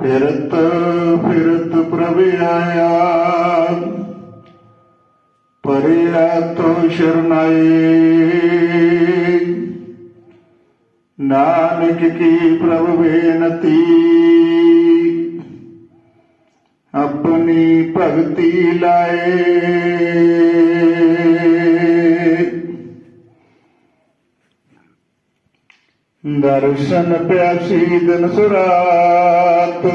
ਫਿਰਤ ਫਿਰਤ ਪ੍ਰਭ ਆਇਆ। ਪਰਿਆ ਤੋ ਸ਼ਰਨਾਈ। ਨਾਨਕ ਕੀ ਪ੍ਰਭ ਬੇਨਤੀ। ਆਪਣੀ ਭਗਤੀ ਲਾਏ। ਦਰਸ਼ਨ ਪਿਆਸੀ ਦਿਨ ਸੁਰਾਤ।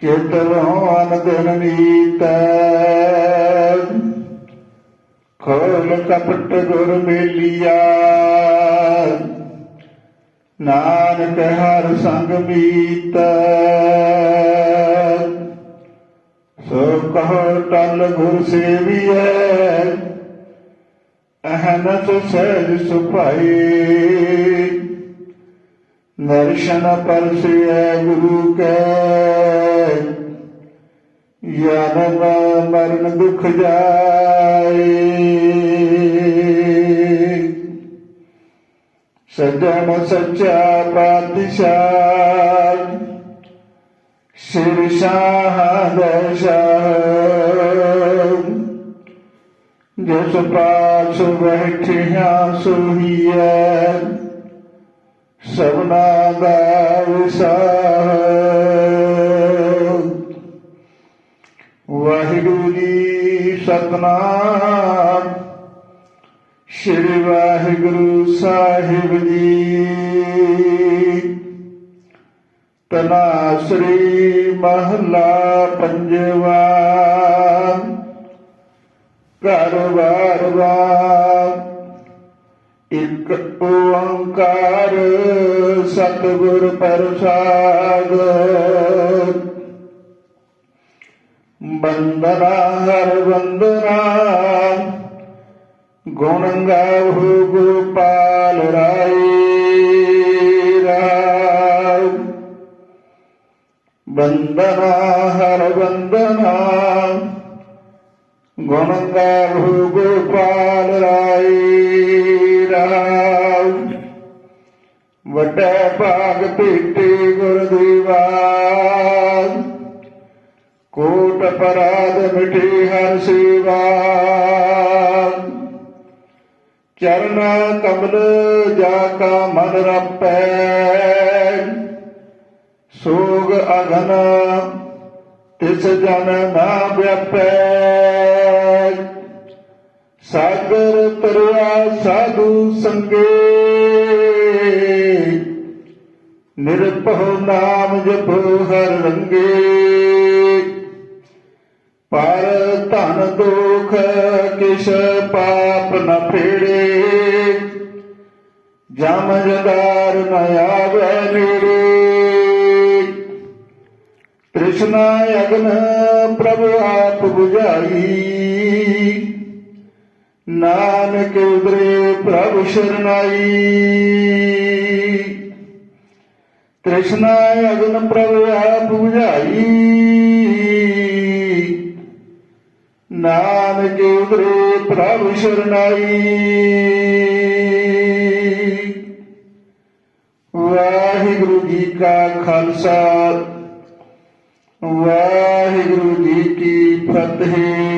ਚੇਤਲੋਂ ਅਨ ਦਿਨ ਨੀਤ। ਖੋਲ ਕਪਟ ਗੁਰ ਮੇਲੀਆ। ਨਾਨਕ ਹਰ ਸੰਗ ਮੀਤ। ਸੋ ਕਹੋ ਟਲ ਗੁਰ ਸੇਵੀਐ। ਅਹਨਤ ਸਹਿਜ ਸੁਭਾਈ। ਦਰਸ਼ਨ ਪਰਸਿਐ ਗੁਰੂ ਕੈ। ਜਨਮ ਮਰਨ ਦੁਖ ਜਾਏ। ਸਜਣ ਸੱਚਾ ਪਾਤਸ਼ਾਹ। ਸਿਰ ਸ਼ਾਹ ਦਸ਼ਾਹ ਜਿਸ ਪਾਸ ਬੈਠਿਆ ਸੋਹੀਐ, ਸਭਨਾ ਦਾ ਵਿਸਾਹ ਵਾਹਿਗੁਰੂ ਜੀ ਸਤਨਾਮ, ਸ਼੍ਰੀ ਵਾਹਿਗੁਰੂ ਸਾਹਿਬ ਜੀ। ਤਨਾ ਤਨਾਸਰੀ ਮਹਲਾ ਪੰਜਵਾ। ਘਰ ਵਾਰ ਵਾਰ। ਇੱਕ ਓੰਕਾਰ ਸਤਿਗੁਰ ਪ੍ਰਸਾਦ। ਬੰਦਨਾ ਹਰ ਬੰਦਨਾ ਗੁਣ ਗਾਵਹੁ ਗੋਪਾਲ ਰਾਈ ਰਾਮ ਬੰਦਨਾ ਹਰ ਬੰਦਨਾ ਗੁਣ ਗਾਵਹੁ ਗੋਪਾਲ ਰਾਈ ਰਾਮ। ਵੱਡੇ ਭਾਗ ਭੇਟੇ ਗੁਰ ਦੀਵਾਨ ਕੋਟ ਪਰਾਧ ਮਿਠੀ ਹਰ ਸੇਵਾ। ਚਰਨ ਕਮਲ ਜਾ ਕਾ ਮਨ ਰਪੈ। ਸੋਗ ਅਗਨ ਤਿਸ ਜਨ ਨਾ ਵਿਪੈ ਸਾਗਰ ਤਰਿਆ ਸਾਧੂ ਸੰਗੇ ਨਿਰਭਉ ਨਾਮ ਜਪੋ ਹਰ ਰੰਗੇ। ਪਰ ਧਨ ਦੁਖ ਕਿਛ ਪਾਪ ਨ ਫੇੜੇ। ਜਮ ਜਦਾਰ ਨ ਆਵੇ ਨੇੜੇ। ਤ੍ਰਿਸ਼ਨਾ ਅਗਨ ਪ੍ਰਭ ਆਪ 부ਝਾਈ ਨਾਨਕ ਉਦਰੇ ਪ੍ਰਭ ਸ਼ਰਨਾਈ। ਤ੍ਰਿਸ਼ਨਾ ਅਗਨ ਪ੍ਰਭ ਆਪ 부ਝਾਈ ਨਾਨਕ ਉਦਰੇ ਪ੍ਰਭ ਸ਼ਰਨਾਈ। ਵਾਹਿਗੁਰੂ ਜੀ ਕਾ ਖਾਲਸਾ। ਵਾਹਿਗੁਰੂ ਜੀ ਕੀ ਫਤਿਹ।